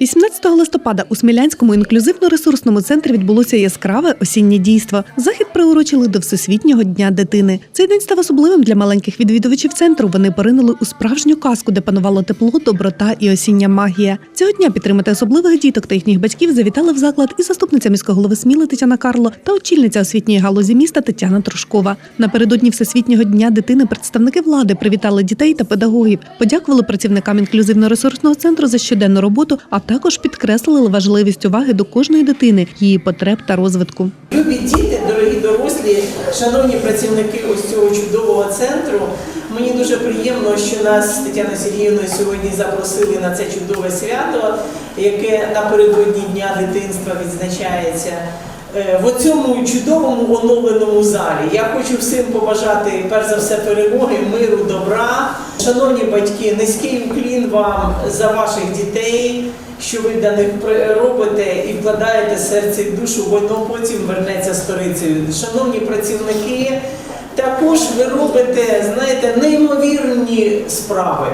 18 листопада у Смілянському інклюзивно-ресурсному центрі відбулося яскраве осіннє дійство. Захід приурочили до Всесвітнього дня дитини. Цей день став особливим для маленьких відвідувачів центру. Вони поринули у справжню казку, де панувало тепло, доброта і осіння магія. Цього дня підтримати особливих діток та їхніх батьків завітали в заклад і заступниця міського голови Сміли Тетяна Карло та очільниця освітньої галузі міста Тетяна Трошкова. Напередодні Всесвітнього дня дитини представники влади привітали дітей та педагогів, подякували працівникам інклюзивно-ресурсного центру за щоденну роботу, а також підкреслили важливість уваги до кожної дитини, її потреб та розвитку. Любі діти, дорогі дорослі, шановні працівники ось цього чудового центру. Мені дуже приємно, що нас Тетяна Сергіївна сьогодні запросили на це чудове свято, яке напередодні Дня дитинства відзначається. е, В цьому чудовому оновленому залі я хочу всім побажати перш за все перемоги, миру. Шановні батьки, низький уклін вам за ваших дітей, що ви для них робите і вкладаєте серце і душу, воно потім вернеться сторицею. Шановні працівники, також ви робите, знаєте, неймовірні справи.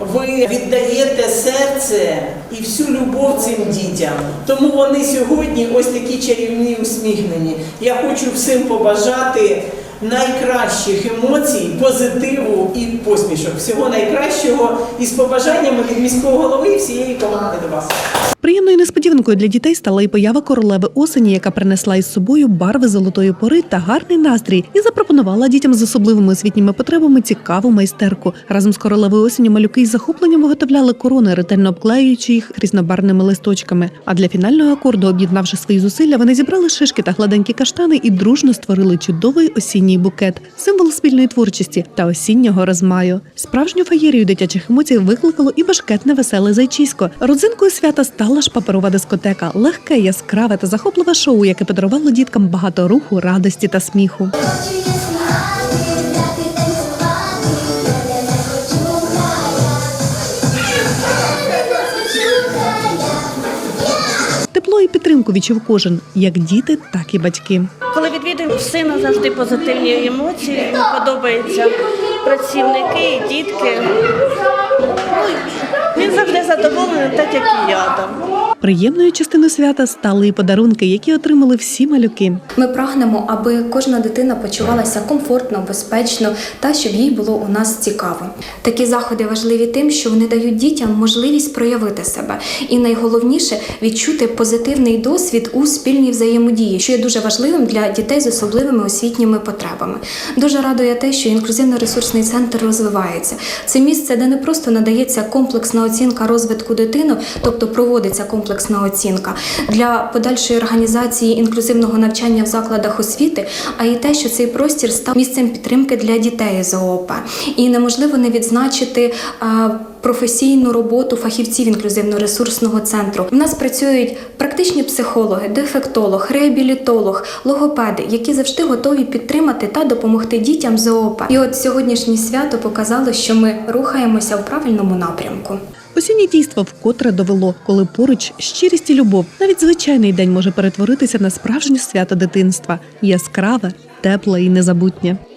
Ви віддаєте серце і всю любов цим дітям. Тому вони сьогодні ось такі чарівні, усміхнені. Я хочу всім побажати найкращих емоцій, позитиву і посмішок. Всього найкращого і з побажаннями від міського голови і всієї команди до вас. Приємною несподіванкою для дітей стала і поява королеви осені, яка принесла із собою барви золотої пори та гарний настрій, і запропонувала дітям з особливими освітніми потребами цікаву майстерку. Разом з королевою осені малюки із захопленням виготовляли корони, ретельно обклеюючи їх різнобарвними листочками. А для фінального акорду, об'єднавши свої зусилля, вони зібрали шишки та гладенькі каштани і дружно створили чудовий осінній букет, символ спільної творчості та осіннього розмаю. Справжню феєрію дитячих емоцій викликало і башкетне веселе зайчисько. Родзинкою свята стала ж паперова дискотека, легке, яскраве та захопливе шоу, яке подарувало діткам багато руху, радості та сміху. Тепло і підтримку відчув кожен, як діти, так і батьки. Коли відвідуємо сина, завжди позитивні емоції. Подобаються працівники, і дітки. Він завжди задоволений, так як і я. там. Приємною частиною свята стали і подарунки, які отримали всі малюки. Ми прагнемо, аби кожна дитина почувалася комфортно, безпечно та щоб їй було у нас цікаво. Такі заходи важливі тим, що вони дають дітям можливість проявити себе, і найголовніше відчути позитивний досвід у спільній взаємодії, що є дуже важливим для дітей з особливими освітніми потребами. Дуже радує те, що інклюзивно-ресурсний центр розвивається. Це місце, де не просто надається комплексна оцінка розвитку дитини, тобто проводиться комплексна оцінка для подальшої організації інклюзивного навчання в закладах освіти, а й те, що цей простір став місцем підтримки для дітей з ООП. І неможливо не відзначити. Професійну роботу фахівців інклюзивно-ресурсного центру. У нас працюють практичні психологи, дефектолог, реабілітолог, логопеди, які завжди готові підтримати та допомогти дітям з ООП. І от сьогоднішнє свято показало, що ми рухаємося в правильному напрямку. Осіннє дійство вкотре довело, коли поруч щирість і любов, навіть звичайний день може перетворитися на справжнє свято дитинства, яскраве, тепле і незабутнє.